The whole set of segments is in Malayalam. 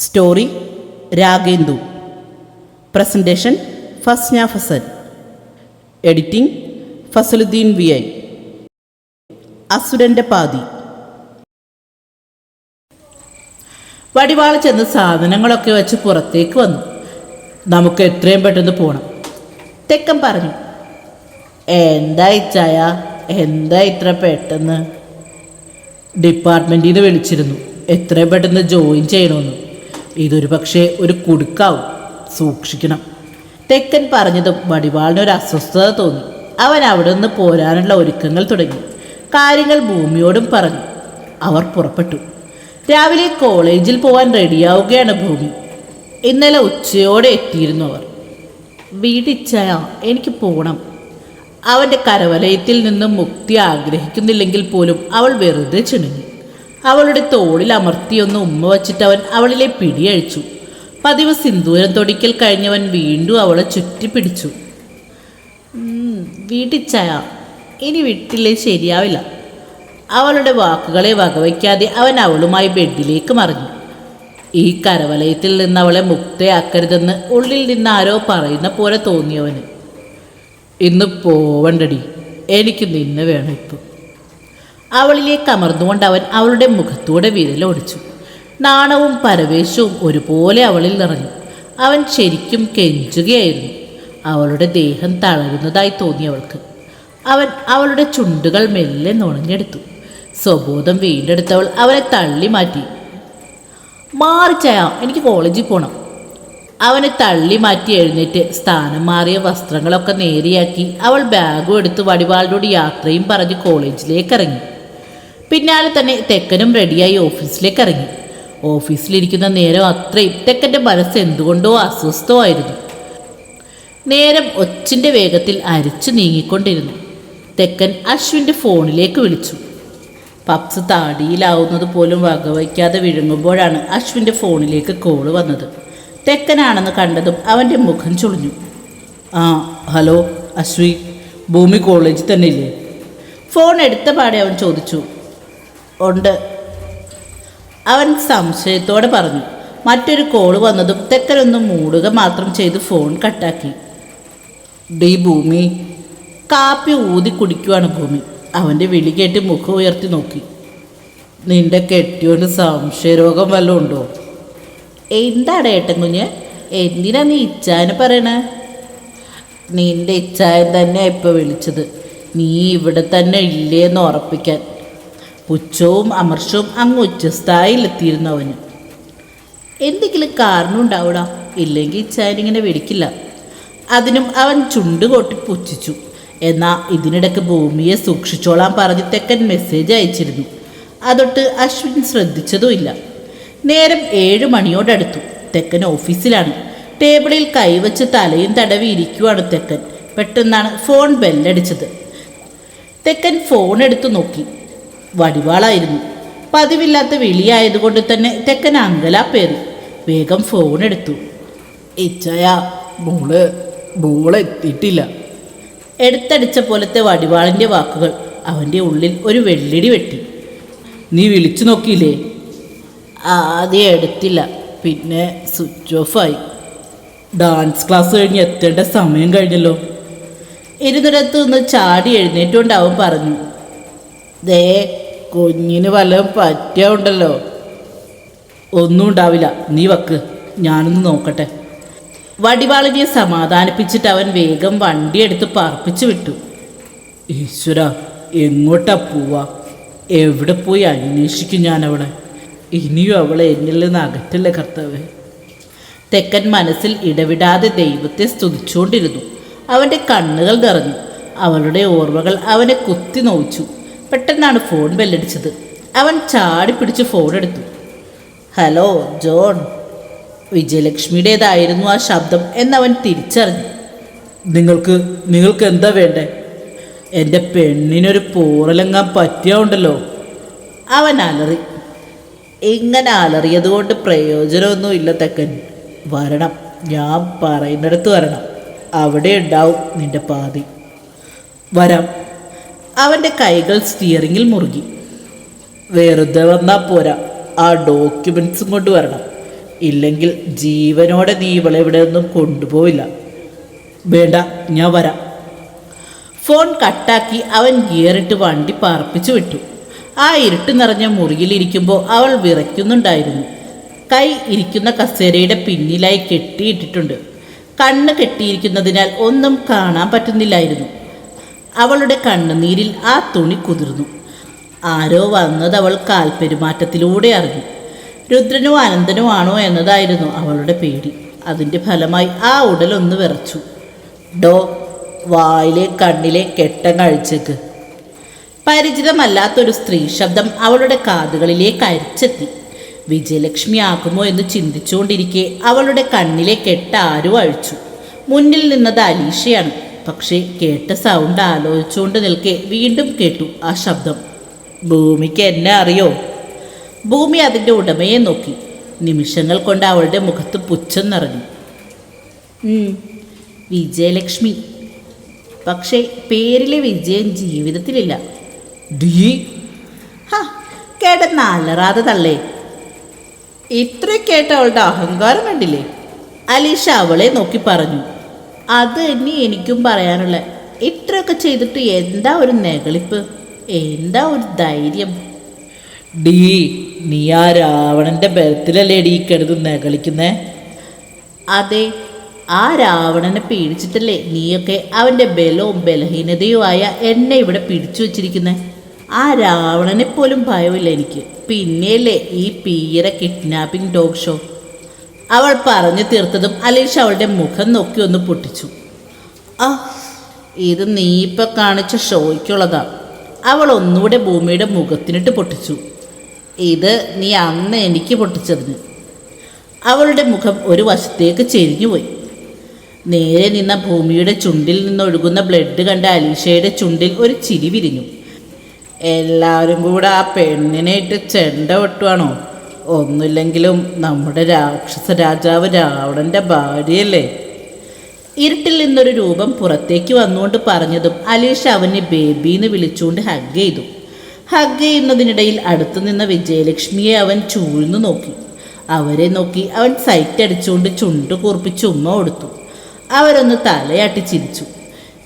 Story Ragendu. Presentation Fasna Fasal. Editing Fasaluddin V I. അസുരന്റെ പാതി. വടിവാള ചെന്ന് സാധനങ്ങളൊക്കെ വെച്ച് പുറത്തേക്ക് വന്നു. നമുക്ക് എത്രയും പെട്ടെന്ന് പോകണം തെക്കൻ പറഞ്ഞു. എന്താ ഇച്ചായ? എന്താ ഇത്ര പെട്ടെന്ന്? ഡിപ്പാർട്ട്മെന്റിൽ നിന്ന് വിളിച്ചിരുന്നു. എത്രയും പെട്ടെന്ന് ജോയിൻ ചെയ്യണമെന്ന് ഇതൊരു പക്ഷേ ഒരു കുടുക്കാവും. സൂക്ഷിക്കണം. തെക്കൻ പറഞ്ഞതും വടിവാളിന് ഒരു അസ്വസ്ഥത തോന്നി. അവൻ അവിടെ നിന്ന് പോരാനുള്ള ഒരുക്കങ്ങൾ തുടങ്ങി. കാര്യങ്ങൾ ഭൂമിയോടും പറഞ്ഞു. അവർ പുറപ്പെട്ടു. രാവിലെ കോളേജിൽ പോകാൻ റെഡിയാവുകയാണ് ഭൂമി. ഇന്നലെ ഉച്ചയോടെ എത്തിയിരുന്നു അവർ. വീടിച്ചായ എനിക്ക് പോകണം അവന്റെ കരവലയത്തിൽ നിന്നും മുക്തി ആഗ്രഹിക്കുന്നില്ലെങ്കിൽ പോലും അവൾ വെറുതെ ചിണുങ്ങി. അവളുടെ തോളിൽ അമർത്തിയൊന്ന് ഉമ്മ വച്ചിട്ട് അവൻ അവളിലെ പിടിയഴിച്ചു പതിവ് സിന്ദൂരം തൊടിക്കൽ കഴിഞ്ഞവൻ വീണ്ടും അവളെ ചുറ്റി പിടിച്ചു വീട്ടിച്ചായ. ഇനി വീട്ടിലെ ശരിയാവില്ല. അവളുടെ വാക്കുകളെ വകവയ്ക്കാതെ അവൻ അവളുമായി ബെഡിലേക്ക് മറിഞ്ഞു. ഈ കരവലയത്തിൽ നിന്ന് അവളെ മുക്തയാക്കരുതെന്ന് ഉള്ളിൽ നിന്ന് ആരോ പറയുന്ന പോലെ തോന്നിയവന്. ഇന്ന് പോവണ്ടടി. എനിക്ക് നിന്നെ വേണം ഇപ്പം. അവളിലേക്ക് അമർന്നുകൊണ്ട് അവൻ അവളുടെ മുഖത്തൂടെ വിരലോടിച്ചു നാണവും പരവേശവും ഒരുപോലെ അവളിൽ നിറഞ്ഞു. അവൻ ശരിക്കും കെഞ്ചുകയായിരുന്നു. അവളുടെ ദേഹം തളരുന്നതായി തോന്നി അവൾക്ക്. അവൻ അവളുടെ ചുണ്ടുകൾ മെല്ലെ നുണഞ്ഞെടുത്തു. സ്വബോധം വീണ്ടെടുത്തവൾ അവനെ തള്ളി മാറ്റി. മാറിച്ചയ എനിക്ക് കോളേജിൽ പോകണം അവനെ തള്ളി മാറ്റി എഴുന്നേറ്റ് സ്ഥാനം മാറിയ വസ്ത്രങ്ങളൊക്കെ നേരെയാക്കി അവൾ ബാഗും എടുത്ത് വടിവാളിനോട് യാത്രയും പറഞ്ഞ് കോളേജിലേക്ക് ഇറങ്ങി. പിന്നാലെ തന്നെ തെക്കനും റെഡിയായി ഓഫീസിലേക്ക് ഇറങ്ങി. ഓഫീസിലിരിക്കുന്ന നേരം അത്രയും. തെക്കന്റെ മനസ്സ് എന്തുകൊണ്ടോ അസ്വസ്ഥമായിരുന്നു. നേരം ഒച്ചിന്റെ വേഗത്തിൽ അരിച്ചു നീങ്ങിക്കൊണ്ടിരുന്നു. തെക്കൻ അശ്വിന്റെ ഫോണിലേക്ക് വിളിച്ചു. പപ്സ് താടിയിലാവുന്നത് പോലും വകവയ്ക്കാതെ വിഴുങ്ങുമ്പോഴാണ് അശ്വിന്റെ ഫോണിലേക്ക് കോൾ വന്നത്. തെക്കനാണെന്ന് കണ്ടതും അവന്റെ മുഖം ചുളിഞ്ഞു. ആ ഹലോ അശ്വി ഭൂമി കോളേജിൽ തന്നെ ഇല്ലേ ഫോൺ എടുത്ത പാടെ അവൻ ചോദിച്ചു. ഉണ്ട്. അവൻ സംശയത്തോടെ പറഞ്ഞു മറ്റൊരു കോൾ വന്നതും തെക്കനൊന്ന് മൂടുക മാത്രം ചെയ്ത് ഫോൺ കട്ടാക്കി ഡി ഭൂമി കാപ്പി ഊതി കുടിക്കുവാണ് ഭൂമി. അവന്റെ വിളി കേട്ട് മുഖം ഉയർത്തി നോക്കി. നിന്റെ കെട്ടിയോന് സംശയരോഗം വല്ലതും ഉണ്ടോ? എന്താണ് ഏട്ടൻ കുഞ്ഞ് എന്തിനാ നീ ഇച്ചാന് പറയണേ? നിന്റെ ഇച്ചായൻ തന്നെ ഇപ്പോൾ വിളിച്ചത്. നീ ഇവിടെ തന്നെ ഇല്ലേന്ന് ഉറപ്പിക്കാൻ. പുച്ഛവും അമർഷവും അങ്ങ് ഉച്ചസ്ഥായിലെത്തിയിരുന്നു അവന് എന്തെങ്കിലും കാരണം ഉണ്ടാവൂടാ? ഇല്ലെങ്കിൽ ചാനിങ്ങനെ വെടിക്കില്ല. അതിനും അവൻ ചുണ്ട് കൊട്ടി പുച്ഛിച്ചു. എന്നാൽ ഇതിനിടയ്ക്ക് ഭൂമിയെ സൂക്ഷിച്ചോളാൻ പറഞ്ഞ് തെക്കൻ മെസ്സേജ് അയച്ചിരുന്നു. അതൊട്ട് അശ്വിൻ ശ്രദ്ധിച്ചതുമില്ല. നേരം ഏഴ് മണിയോടടുത്തു. തെക്കൻ ഓഫീസിലാണ്. ടേബിളിൽ കൈവച്ച് തലയും തടവി ഇരിക്കുവാണ് തെക്കൻ. പെട്ടെന്നാണ് ഫോൺ ബെല്ലടിച്ചത് തെക്കൻ ഫോൺ എടുത്തു നോക്കി. വടിവാളായിരുന്നു. പതിവില്ലാത്ത വിളിയായതുകൊണ്ട് തന്നെ തെക്കൻ പേര് വേഗം ഫോൺ എടുത്തു. ഇച്ചയ മോൾ മോൾ എത്തിയിട്ടില്ല. എടുത്തടിച്ച പോലത്തെ വടിവാളിന്റെ വാക്കുകൾ അവന്റെ ഉള്ളിൽ ഒരു വെള്ളിടി വെട്ടി. നീ വിളിച്ചു നോക്കിയില്ലേ? ആദ്യം എടുത്തില്ല പിന്നെ സ്വിച്ച് ഓഫായി ഡാൻസ് ക്ലാസ് കഴിഞ്ഞ് എത്തേണ്ട സമയം കഴിഞ്ഞല്ലോ. ഇരുന്നിടത്ത് നിന്ന് ചാടി എഴുന്നേറ്റുകൊണ്ട് അവൻ പറഞ്ഞു ദേ കുഞ്ഞിന് വല്ലതും പറ്റിയുണ്ടല്ലോ ഒന്നും ഉണ്ടാവില്ല. നീ വക്ക്. ഞാനൊന്ന് നോക്കട്ടെ. വടിവാളിനെ സമാധാനിപ്പിച്ചിട്ട് അവൻ വേഗം വണ്ടിയെടുത്ത് പറപ്പിച്ചു വിട്ടു. ഈശ്വര എങ്ങോട്ടാ പോവാ? എവിടെ പോയി അന്വേഷിക്കും അവളെ ഇനിയും അവളെ എന്നിൽ നിന്ന് അകറ്റല്ലേ കർത്താവ്? തെക്കൻ മനസ്സിൽ ഇടവിടാതെ ദൈവത്തെ സ്തുതിച്ചുകൊണ്ടിരുന്നു അവന്റെ കണ്ണുകൾ നിറഞ്ഞു. അവളുടെ ഓർമ്മകൾ അവനെ കുത്തി നോവിച്ചു. പെട്ടെന്നാണ് ഫോൺ ബെല്ലടിച്ചത് അവൻ ചാടി പിടിച്ച് ഫോൺ എടുത്തു. ഹലോ ജോൺ വിജയലക്ഷ്മിയുടേതായിരുന്നു ആ ശബ്ദം എന്നവൻ തിരിച്ചറിഞ്ഞു. നിങ്ങൾക്ക് നിങ്ങൾക്ക് എന്താ വേണ്ടേ? എന്റെ പെണ്ണിനൊരു പോറലെങ്ങാൻ പറ്റിയുണ്ടല്ലോ അവൻ അലറി. ഇങ്ങനെ അലറിയത് കൊണ്ട് പ്രയോജനമൊന്നുമില്ല തെക്കൻ. വരണം. ഞാൻ പറയുന്നിടത്ത് വരണം. അവിടെ ഉണ്ടാവും നിന്റെ പാതി. വരാം. അവന്റെ കൈകൾ സ്റ്റിയറിങ്ങിൽ മുറുകി. വെറുതെ വന്നാൽ പോരാ ആ ഡോക്യുമെൻസും കൊണ്ട് വരണം. ഇല്ലെങ്കിൽ ജീവനോടെ നീ ഇവളെ ഇവിടെ ഒന്നും കൊണ്ടുപോവില്ല. വേണ്ട ഞാൻ വരാം. ഫോൺ കട്ടാക്കി അവൻ ഗിയറിട്ട് വണ്ടി പാർപ്പിച്ചു വിട്ടു. ആ ഇരുട്ട് നിറഞ്ഞ മുറിയിലിരിക്കുമ്പോൾ അവൾ വിറയ്ക്കുന്നുണ്ടായിരുന്നു. കൈ ഇരിക്കുന്ന കസേരയുടെ പിന്നിലായി കെട്ടിയിട്ടിട്ടുണ്ട്. കണ്ണ് കെട്ടിയിരിക്കുന്നതിനാൽ ഒന്നും കാണാൻ പറ്റുന്നില്ലായിരുന്നു. അവളുടെ കണ്ണുനീരിൽ ആ തുണി കുതിർന്നു. ആരോ വന്നത് അവൾ കാൽപ്പെരുമാറ്റത്തിലൂടെ അറിഞ്ഞു. രുദ്രനോ അനന്തനോ ആണോ എന്നതായിരുന്നു അവളുടെ പേടി. അതിന്റെ ഫലമായി ആ ഉടലൊന്ന് വിറച്ചു. ഡോ വായിലെ കണ്ണിലെ കെട്ടം കഴിച്ചേക്ക്. പരിചിതമല്ലാത്തൊരു സ്ത്രീ ശബ്ദം അവളുടെ കാതുകളിലേക്ക് അരിച്ചെത്തി. വിജയലക്ഷ്മി ആകുമോ എന്ന് ചിന്തിച്ചുകൊണ്ടിരിക്കെ അവളുടെ കണ്ണിലെ കെട്ട് ആരോ അഴിച്ചു. മുന്നിൽ നിന്നത് അലീഷയാണ്. പക്ഷേ കേട്ട സൗണ്ട് ആലോചിച്ചുകൊണ്ട് നിൽക്കെ വീണ്ടും കേട്ടു ആ ശബ്ദം. ഭൂമിക്ക് എന്നെ അറിയോ? ഭൂമി അതിന്റെ ഉടമയെ നോക്കി. നിമിഷങ്ങൾ കൊണ്ട് അവളുടെ മുഖത്ത് പുച്ഛം നിറഞ്ഞു. വിജയലക്ഷ്മി. പക്ഷേ പേരിലെ വിജയം ജീവിതത്തിലില്ല. ഡീ. ഹാ കേട്ടെന്ന് അലറാതെ തള്ളേ. ഇത്ര കേട്ട അവളുടെ അഹങ്കാരം കണ്ടില്ലേ? അലീഷ അവളെ നോക്കി പറഞ്ഞു. അത് തന്നെ എനിക്കും പറയാനുള്ളത് ഇത്രയൊക്കെ ചെയ്തിട്ട് എന്താ ഒരു നെകളിപ്പ് എന്താ ഒരു ധൈര്യം? ഡീ നീ ആ രാവണന്റെ ബലത്തിലല്ലേ ഡീ കിടന്ന് നെകളിക്കുന്നേ അതെ ആ രാവണനെ പീഡിച്ചിട്ടല്ലേ നീയൊക്കെ അവന്റെ ബലവും ബലഹീനതയുമായ എന്നെ ഇവിടെ പിടിച്ചു വച്ചിരിക്കുന്നേ? ആ രാവണനെ പോലും ഭയമില്ല എനിക്ക്. പിന്നെയല്ലേ ഈ പീര കിഡ്നാപ്പിംഗ് ഡോഗ് ഷോ അവൾ പറഞ്ഞു തീർത്തതും അലീഷ അവളുടെ മുഖം നോക്കി ഒന്ന് പൊട്ടിച്ചു. ആ ഇത് നീ ഇപ്പം കാണിച്ച ഷോയ്ക്കുള്ളതാ. അവൾ ഒന്നുകൂടെ ഭൂമിയുടെ മുഖത്തിനിട്ട് പൊട്ടിച്ചു. ഇത് നീ അന്ന് എനിക്ക് പൊട്ടിച്ചതിന്. അവളുടെ മുഖം ഒരു വശത്തേക്ക് ചെരിഞ്ഞുപോയി നേരെ നിന്ന ഭൂമിയുടെ ചുണ്ടിൽ നിന്നൊഴുകുന്ന ബ്ലഡ് കണ്ട അലീഷയുടെ ചുണ്ടിൽ ഒരു ചിരി വിരിഞ്ഞു. എല്ലാവരും കൂടെ ആ പെണ്ണിനെ ഇട്ട് ചെണ്ട വെട്ടുവാണോ? ഒന്നുമില്ലെങ്കിലും നമ്മുടെ രാക്ഷസ രാജാവ് രാവണന്റെ ഭാര്യയല്ലേ? ഇരുട്ടിൽ നിന്നൊരു രൂപം പുറത്തേക്ക് വന്നുകൊണ്ട് പറഞ്ഞതും അലീഷ അവനെ ബേബി എന്ന് വിളിച്ചുകൊണ്ട് ഹഗ് ചെയ്തു. ഹഗ് ചെയ്യുന്നതിനിടയിൽ അടുത്തു നിന്ന വിജയലക്ഷ്മിയെ അവൻ ചൂഴ്ന്നു നോക്കി. അവരെ നോക്കി അവൻ സൈറ്റ് അടിച്ചുകൊണ്ട് ചുണ്ടു കൂർപ്പിച്ച് ഉമ്മ കൊടുത്തു. അവരൊന്ന് തലയാട്ടി ചിരിച്ചു.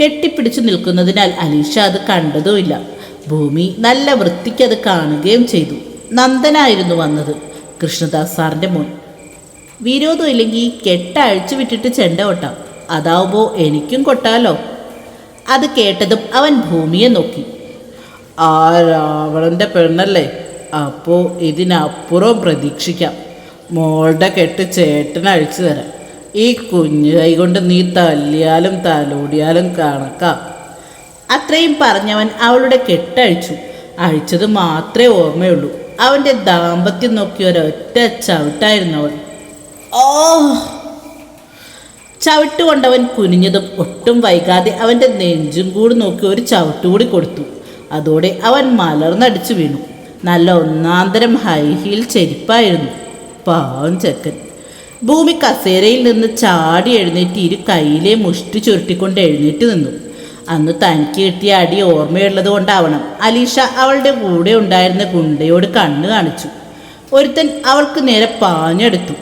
കെട്ടിപ്പിടിച്ചു നിൽക്കുന്നതിനാൽ അലീഷ അത് കണ്ടതുമില്ല. ഭൂമി നല്ല വൃത്തിക്ക് അത് കാണുകയും ചെയ്തു. നന്ദനായിരുന്നു വന്നത്. കൃഷ്ണദാസ് സാറിന്റെ മോൻ. വിരോധം ഇല്ലെങ്കിൽ കെട്ട അഴിച്ചു വിട്ടിട്ട് ചെണ്ട കൊട്ടാം. അതാവുമ്പോൾ എനിക്കും കൊട്ടാലോ. അത് കേട്ടതും അവൻ ഭൂമിയെ നോക്കി. ആ രാവണന്റെ പെണ്ണല്ലേ? അപ്പോൾ ഇതിനപ്പുറം പ്രതീക്ഷിക്കാം. മോളുടെ കെട്ട് ചേട്ടൻ അഴിച്ചു തരാം. ഈ കുഞ്ഞു കൈ കൊണ്ട് നീ തല്ലിയാലും തലോടിയാലും കണക്കാം. അത്രയും പറഞ്ഞവൻ അവളുടെ കെട്ടഴിച്ചു. അഴിച്ചത് മാത്രമേ ഓർമ്മയുള്ളൂ. അവന്റെ ദാമ്പത്യം നോക്കി ഒരൊറ്റ ചവിട്ടായിരുന്നു അവൾ. ഓ ചവിട്ടുകൊണ്ടവൻ കുനിഞ്ഞതും ഒട്ടും വൈകാതെ അവന്റെ നെഞ്ചും കൂടി നോക്കി ഒരു ചവിട്ടുകൂടി കൊടുത്തു. അതോടെ അവൻ മലർന്നടിച്ചു വീണു. നല്ല ഒന്നാന്തരം ഹൈ ഹീൽ ചെരിപ്പായിരുന്നു. പാവം ചെക്കൻ. ഭൂമി കസേരയിൽ നിന്ന് ചാടി എഴുന്നേറ്റ് ഇരു കയ്യിലെ മുഷ്ടി ചുരുട്ടിക്കൊണ്ട് എഴുന്നേറ്റ് നിന്നു. അന്ന് തനിക്ക് കിട്ടിയ അടി ഓർമ്മയുള്ളത് കൊണ്ടാവണം. അലീഷ അവളുടെ കൂടെ ഉണ്ടായിരുന്ന ഗുണ്ടയോട് കണ്ണ് കാണിച്ചു. ഒരുത്തൻ അവൾക്ക് നേരെ പാഞ്ഞെടുത്തു.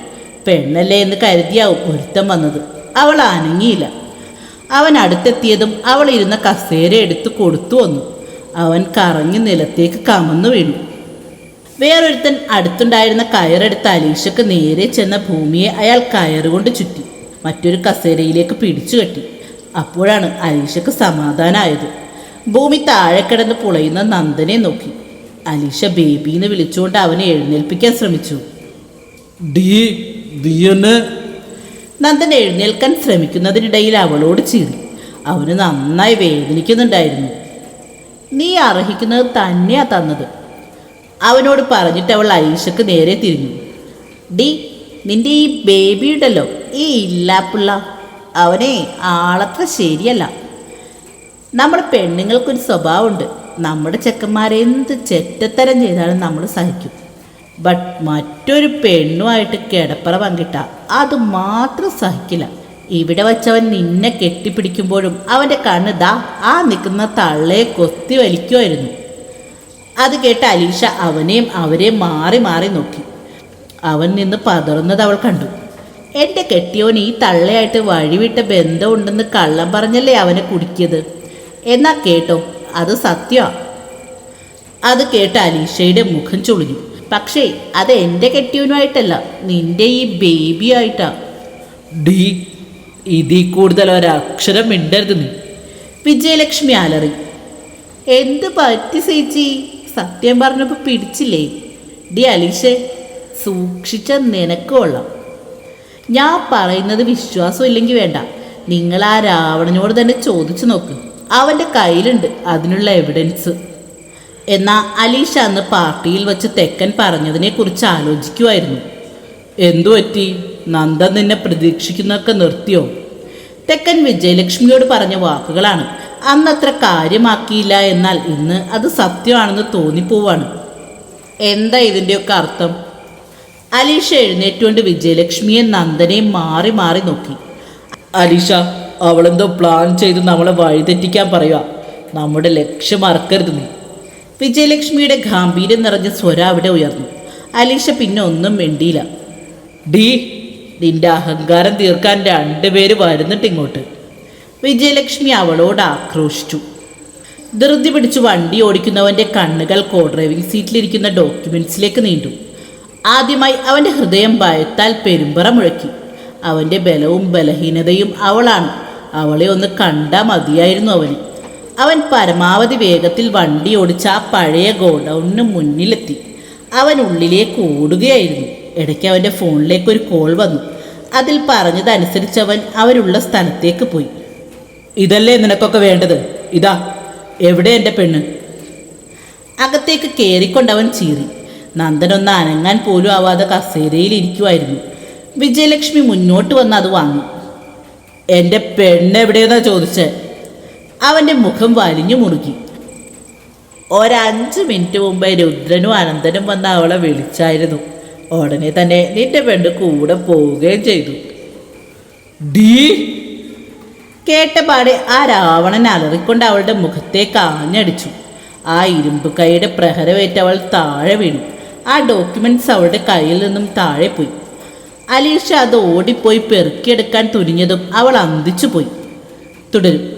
പെണ്ണല്ലേ എന്ന് കരുതിയാവും ഒരുത്തൻ വന്നത്. അവൾ അനങ്ങിയില്ല. അവൻ അടുത്തെത്തിയതും അവൾ ഇരുന്ന കസേര എടുത്ത് കൊടുത്തു വന്നു. അവൻ കറങ്ങി നിലത്തേക്ക് കമന്നു വീണു. വേറൊരുത്തൻ അടുത്തുണ്ടായിരുന്ന കയറെടുത്ത് അലീഷക്ക് നേരെ ചെന്ന ഭൂമിയെ അയാൾ കയറുകൊണ്ട് ചുറ്റി. മറ്റൊരു കസേരയിലേക്ക് പിടിച്ചു കെട്ടി അപ്പോഴാണ് അലീഷക്ക് സമാധാനമായത് ഭൂമി താഴെ കിടന്ന് പുളയുന്ന നന്ദനെ നോക്കി. അലീഷ ബേബിന്ന് വിളിച്ചുകൊണ്ട് അവനെ എഴുന്നേൽപ്പിക്കാൻ ശ്രമിച്ചു. ഡീ നന്ദൻ എഴുന്നേൽക്കാൻ ശ്രമിക്കുന്നതിനിടയിൽ അവളോട് ചീറി. അവന് നന്നായി വേദനിക്കുന്നുണ്ടായിരുന്നു. നീ അർഹിക്കുന്നത് തന്നെയാ തന്നത്. അവനോട് പറഞ്ഞിട്ട് അവൾ അലീഷക്ക് നേരെ തിരിഞ്ഞു. ഡി നിന്റെ ഈ ബേബിയുണ്ടല്ലോ ഈ ഇല്ലാപ്പിള്ള അവനെ ആളത്ര ശരിയല്ല. നമ്മൾ പെണ്ണുങ്ങൾക്കൊരു സ്വഭാവമുണ്ട്. നമ്മുടെ ചെക്കന്മാരെ എന്ത് ചെറ്റത്തരം ചെയ്താലും നമ്മൾ സഹിക്കും. ബട്ട് മറ്റൊരു പെണ്ണുമായിട്ട് കിടപ്പറ പങ്കിട്ട അത് മാത്രം സഹിക്കില്ല. ഇവിടെ വച്ചവൻ നിന്നെ കെട്ടിപ്പിടിക്കുമ്പോഴും അവന്റെ കണ്ണ് ദാ ആ നിൽക്കുന്ന തള്ളയെ കൊത്തി വലിക്കുമായിരുന്നു. അത് കേട്ട അലീഷ അവനെയും അവരെയും മാറി മാറി നോക്കി. അവൻ നിന്ന് പതറുന്നത് അവൾ കണ്ടു. എന്റെ കെട്ടിയോൻ ഈ തള്ളയായിട്ട് വഴിവിട്ട ബന്ധമുണ്ടെന്ന് കള്ളം പറഞ്ഞല്ലേ അവനെ കുടിക്കിയത്? എന്നാ കേട്ടോ അത് സത്യമാ അത് കേട്ട അലീഷയുടെ മുഖം ചൊളിഞ്ഞു. പക്ഷേ അത് എന്റെ കെട്ടിയവനുമായിട്ടല്ല നിന്റെ ഈ ബേബിയായിട്ടാ. ഡീ ഇതിൽ കൂടുതൽ ഒരക്ഷരം മിണ്ടരുത് നീ. വിജയലക്ഷ്മി അലറി എന്ത് പറ്റി ചേച്ചി സത്യം പറഞ്ഞപ്പോൾ പിടിച്ചില്ലേ? ഡി അലീഷെ സൂക്ഷിച്ച നിനക്ക് കൊള്ളാം. ഞാൻ പറയുന്നത് വിശ്വാസം ഇല്ലെങ്കിൽ വേണ്ട. നിങ്ങൾ ആ രാവണനോട് തന്നെ ചോദിച്ചു നോക്ക്. അവന്റെ കയ്യിലുണ്ട് അതിനുള്ള എവിഡൻസ് എന്നാൽ അലീഷ അന്ന് പാർട്ടിയിൽ വെച്ച് തെക്കൻ പറഞ്ഞതിനെക്കുറിച്ച് ആലോചിക്കുമായിരുന്നു എന്തു പറ്റി? നന്ദൻ നിന്നെ പ്രതീക്ഷിക്കുന്നതൊക്കെ നിർത്തിയോ? തെക്കൻ വിജയലക്ഷ്മിയോട് പറഞ്ഞ വാക്കുകളാണ്. അന്നത്ര കാര്യമാക്കിയില്ല എന്നാൽ ഇന്ന് അത് സത്യമാണെന്ന് തോന്നിപ്പോവാണ്. എന്താ ഇതിന്റെയൊക്കെ അർത്ഥം? അലീഷ എഴുന്നേറ്റുകൊണ്ട് വിജയലക്ഷ്മിയെ നന്ദനെ മാറി മാറി നോക്കി. അലീഷ അവളെന്തോ പ്ലാൻ ചെയ്ത് നമ്മളെ വഴിതെറ്റിക്കാൻ പറയുക നമ്മുടെ ലക്ഷ്യം മറക്കരുത് നീ. വിജയലക്ഷ്മിയുടെ ഗാംഭീര്യം നിറഞ്ഞ സ്വര അവിടെ ഉയർന്നു. അലീഷ പിന്നെ ഒന്നും മിണ്ടിയില്ല. ഡി നിന്റെ അഹങ്കാരം തീർക്കാൻ രണ്ടുപേര് വരുന്നുണ്ട് ഇങ്ങോട്ട്. വിജയലക്ഷ്മി അവളോട് ആക്രോശിച്ചു. ധൃതി പിടിച്ചു വണ്ടി ഓടിക്കുന്നവന്റെ കണ്ണുകൾ കോ ഡ്രൈവിംഗ് സീറ്റിലിരിക്കുന്ന ഡോക്യുമെൻസിലേക്ക് നീണ്ടു. ആദ്യമായി അവന്റെ ഹൃദയം ഭയത്താൽ പെരുമ്പറ മുഴക്കി അവന്റെ ബലവും ബലഹീനതയും അവളാണ്. അവളെ ഒന്ന് കണ്ടാൽ മതിയായിരുന്നു അവന്. അവൻ പരമാവധി വേഗത്തിൽ വണ്ടി ഓടിച്ച് ആ പഴയ ഗോഡൗണിന് മുന്നിലെത്തി. അവൻ ഉള്ളിലേക്ക് ഓടുകയായിരുന്നു. ഇടയ്ക്ക് അവന്റെ ഫോണിലേക്ക് ഒരു കോൾ വന്നു. അതിൽ പറഞ്ഞതനുസരിച്ച് അവൻ അവരുള്ള സ്ഥലത്തേക്ക് പോയി. ഇതല്ലേ നിനക്കൊക്കെ വേണ്ടത്? ഇതാ എവിടെ എന്റെ പെണ്ണ്? അകത്തേക്ക് കയറിക്കൊണ്ടവൻ ചീറി. നന്ദനൊന്ന് അനങ്ങാൻ പോലും ആവാതെ കസേരയിൽ ഇരിക്കുമായിരുന്നു വിജയലക്ഷ്മി മുന്നോട്ട് വന്ന് അത് വാങ്ങി. എന്റെ പെണ്ണെവിടെയെന്നാ ചോദിച്ച്? അവന്റെ മുഖം വലിഞ്ഞു മുറുകി. ഒരഞ്ച് മിനിറ്റ് മുമ്പേ രുദ്രനും അനന്തനും വന്ന് അവളെ വിളിച്ചായിരുന്നു. ഉടനെ തന്നെ നിന്റെ പെണ്ണ് കൂടെ പോവുകയും ചെയ്തു. ഡീ? കേട്ടപാടെ ആ രാവണൻ അലറിക്കൊണ്ട് അവളുടെ മുഖത്തേക്ക് ആഞ്ഞടിച്ചു ആ ഇരുമ്പ് കൈയുടെ പ്രഹരമേറ്റ് അവൾ താഴെ വീണു. ആ ഡോക്യുമെന്റ്സ് അവളുടെ കയ്യിൽ നിന്നും താഴെ പോയി. അലീഷ അത് ഓടിപ്പോയി പെറുക്കിയെടുക്കാൻ തുനിഞ്ഞതും അവൾ അന്തിച്ചു പോയി. തുടരും.